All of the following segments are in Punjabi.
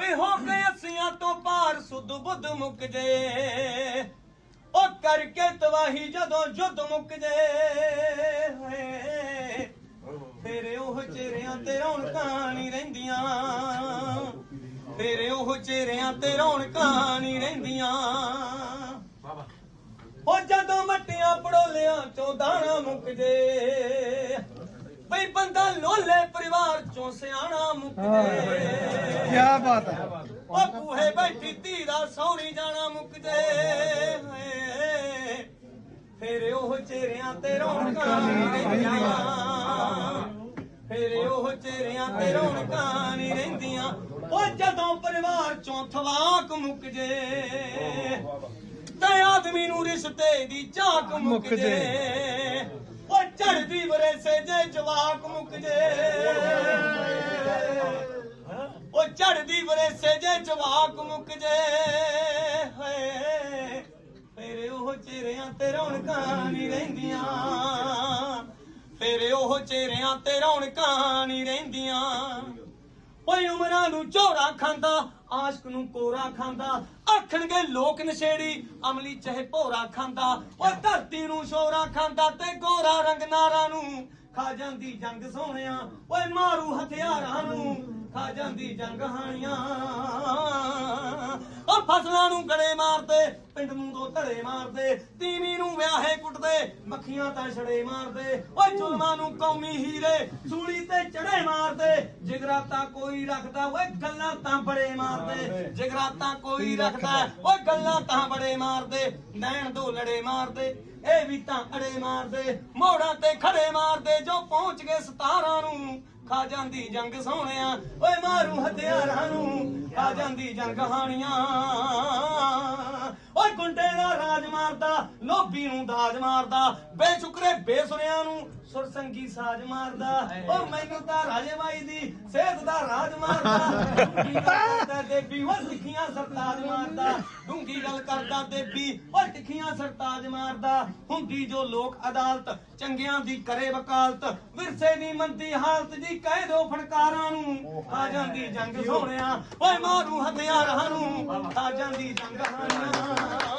ਵੇ ਹੋ ਗਏ ਅਸੀਆਂ ਤੋਂ ਪਾਰ ਸੁਧ ਬੁੱਧ ਮੁੱਕ ਜੇ। ਉਹ ਕਰਕੇ ਤਵਾਹੀ ਜਦੋਂ ਜੁੱਧ ਮੁੱਕ ਜੇ। ਹੋਏ ਫੇਰ ਉਹ ਚਿਹਰਿਆਂ ਤੇ ਰੌਣਕਾਂ ਨਹੀਂ ਰਹਿੰਦੀਆਂ। ਫੇਰ ਉਹ ਚਿਹਰਿਆਂ ਤੇ ਰੌਣਕਾਂ ਨਹੀਂ ਰਹਿੰਦੀਆਂ। ਉਹ ਜਦੋਂ ਮੱਟੀਆਂ ਪੜੋਲਿਆਂ ਚੋਂ ਦਾਣਾ ਮੁੱਕ ਜੇ। ਬਈ ਬੰਦਾ ਲੋਲੇ ਪਰਿਵਾਰ ਚੋਂ ਸਿਆਣਾ ਮੁੱਕ ਜੇ। ਕੀ ਬਾਤ ਹੈ। ਉਹ ਬੂਹੇ ਬੈਠੀ ਧੀ ਦਾ ਸੌਰੀ ਜਾਣਾ ਮੁੱਕ ਜੇ। ਫੇਰ ਉਹ ਚਿਹਰਿਆਂ ਤੇ ਰੌਣਕਾਂ ਨਹੀਂ ਰਹਿੰਦੀਆਂ। ਫੇਰ ਉਹ ਚਿਹਰਿਆਂ ਤੇ ਰੌਣਕਾਂ ਨਹੀਂ ਰਹਿੰਦੀਆਂ। ਉਹ ਜਦੋਂ ਪਰਿਵਾਰ ਚੋਂ ਥਵਾਕ ਮੁੱਕ ਜੇ ਤੇ ਆਦਮੀ ਨੂੰ ਰਿਸ਼ਤੇ ਦੀ ਝਾਕ ਮੁੱਕ ਜੇ। ਉਹ ਝੜਦੀ ਵਰੇਸੇ ਜੇ ਜਵਾਕ ਮੁੱਕ ਜੇ ਉਹ ਝੜਦੀ ਵਰੇਸੇ ਜੇ ਜਵਾਕ ਮੁੱਕ ਜੇ ਹਏ। ਫੇਰ ਉਹ ਚਿਹਰਿਆਂ ਤੇ ਰੌਣਕਾਂ ਨਹੀਂ ਰਹਿੰਦੀਆਂ। ਫੇਰ ਉਹ ਚਿਹਰਿਆਂ ਤੇ ਰੌਣਕਾਂ ਨਹੀਂ ਰਹਿੰਦੀਆਂ। ਓਏ ਉਮਰਾਂ ਨੂੰ ਝੋਰਾ ਖਾਂਦਾ, ਆਸ਼ਕ ਨੂੰ ਕੋਰਾ ਖਾਂਦਾ, ਆਖਣਗੇ ਲੋਕ ਨਸ਼ੇੜੀ, ਅਮਲੀ ਚਾਹੇ ਭੋਰਾ ਖਾਂਦਾ, ਓਏ ਧਰਤੀ ਨੂੰ ਸ਼ੋਰਾ ਖਾਂਦਾ ਤੇ ਗੋਰਾ ਰੰਗ ਨੂੰ। ਖਾ ਜਾਂਦੀ ਜੰਗ ਸੋਹਣਿਆ, ਓਏ ਮਾਰੂ ਹਥਿਆਰਾਂ ਨੂੰ। ਖਾ ਜਾਂਦੀ ਜੰਗ ਹਾਣੀਆਂ। ਓ ਫਸਲਾਂ ਨੂੰ ਗੜੇ ਮਾਰਦੇ, ਪਿੰਡ ਨੂੰ ਦੋ ਧੜੇ ਮਾਰਦੇ, ਤੀਵੀਂ ਨੂੰ ਵਿਆਹੇ ਕੁੱਟਦੇ, ਮੱਖੀਆਂ ਤਾਂ ਛੜੇ ਮਾਰਦੇ, ਓਏ ਜ਼ੁਲਮਾਂ ਨੂੰ ਕੌਮੀ ਹੀਰੇ, ਸੂਲੀ ਤੇ ਚੜੇ ਮਾਰਦੇ। ਜਿਗਰਾ ਤਾਂ ਕੋਈ ਰੱਖਦਾ ਓਏ ਗੱਲਾਂ ਤਾਂ ਬੜੇ ਮਾਰਦੇ। ਜਿਗਰਾ ਤਾਂ ਕੋਈ ਰੱਖਦਾ ਓਏ ਗੱਲਾਂ ਤਾਂ ਬੜੇ ਮਾਰਦੇ। ਨੈਣ ਦੋ ਲੜੇ ਮਾਰਦੇ ਇਹ ਵੀ ਤਾਂ ਅੜੇ ਮਾਰਦੇ। ਮੋੜਾਂ ਤੇ ਖੜੇ ਮਾਰਦੇ ਜੋ ਪਹੁੰਚ ਗਏ ਸਤਾਰਾਂ ਨੂੰ ਖਾ ਜਾਂਦੀ ਜੰਗ ਸੋਹਣਿਆ। ਓਏ ਮਾਰੂ ਹਥਿਆਰਾਂ ਨੂੰ ਖਾ ਜਾਂਦੀ ਜੰਗ ਹਾਣੀਆਂ ਓਏ ਗੁੰਡੇ ਦਾ ਰਾਜ ਮਾਰਦਾ, ਲੋਭੀ ਨੂੰ ਦਾਜ ਮਾਰਦਾ, ਬੇਸ਼ੁਕਰੇ ਬੇਸੁਰਿਆਂ ਨੂੰ ਸੁਰਸੰਗੀ ਸਾਜ ਮਾਰਦਾ। ਓ ਮੈਨੂੰ ਤਾਂ ਰਾਜੇ ਬਾਈ ਦੀ ਸਿਹਤ ਦਾ ਰਾਜ ਮਾਰਦਾ। ਡੂੰਘੀ ਗੱਲ ਕਰਦਾ ਸਰਤਾਜ ਮਾਰਦਾ। ਡੂੰਗੀ ਗੱਲ ਕਰਦਾ ਦੇਬੀ ਓ ਟਿੱਖੀਆਂ ਸਰਤਾਜ ਮਾਰਦਾ। ਹੁੰਦੀ ਜੋ ਲੋਕ ਅਦਾਲਤ, ਚੰਗਿਆਂ ਦੀ ਕਰੇ ਵਕਾਲਤ। ਵਿਰਸੇ ਦੀ ਮੰਦੀ ਹਾਲਤ ਜੀ, ਕਹਿ ਦੋ ਫਣਕਾਰਾਂ ਨੂੰ। ਆ ਜਾਂਦੀ ਜੰਗ ਸੋਹਣਿਆ, ਓਏ ਮਾਰੂ ਹਥਿਆਰਾਂ ਨੂੰ। ਆ ਜਾਂਦੀ ਜੰਗ ਹਾਣੀਆਂ।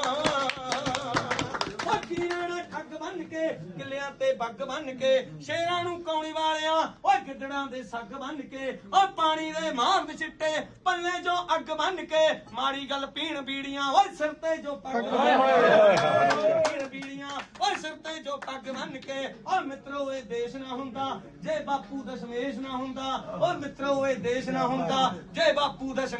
ਬੰਨ ਕੇ ਕਿੱਲਿਆਂ ਤੇ ਬੱਗ ਬੰਨ ਕੇ ਸ਼ੇਰਾਂ ਨੂੰ ਕੌਣੀ ਵਾਲਿਆਂ ਓਏ ਗਿੱਦੜਾਂ ਦੇ ਸੱਗ ਬੰਨ ਕੇ ਓਏ ਪਾਣੀ ਦੇ ਮਾਰਦ ਛਿੱਟੇ ਪੱਲੇ ਜੋ ਅੱਗ ਬੰਨ ਕੇ ਮਾੜੀ ਗੱਲ ਪੀਣ ਬੀੜੀਆਂ ਓਏ ਸਿਰ ਤੇ ਜੋ ਪੱਗ ਪੀਣ ਬੀੜੀਆਂ ਓਏ ਸਿਰ ਤੇ ਜੋ ਪੱਗ ਬੰਨ ਕੇ ਓਏ ਮਿੱਤਰੋ ਇਹ ਦੇਸ਼ ਨਾ ਹੁੰਦਾ ਜੇ ਬਾਪੂ ਦਸ਼ਮੇਸ਼ ਨਾ ਹੁੰਦਾ ਓਏ ਮਿੱਤਰੋ ਇਹ ਦੇਸ਼ ਨਾ ਹੁੰਦਾ ਜੇ ਬਾਪੂ ਦਸ਼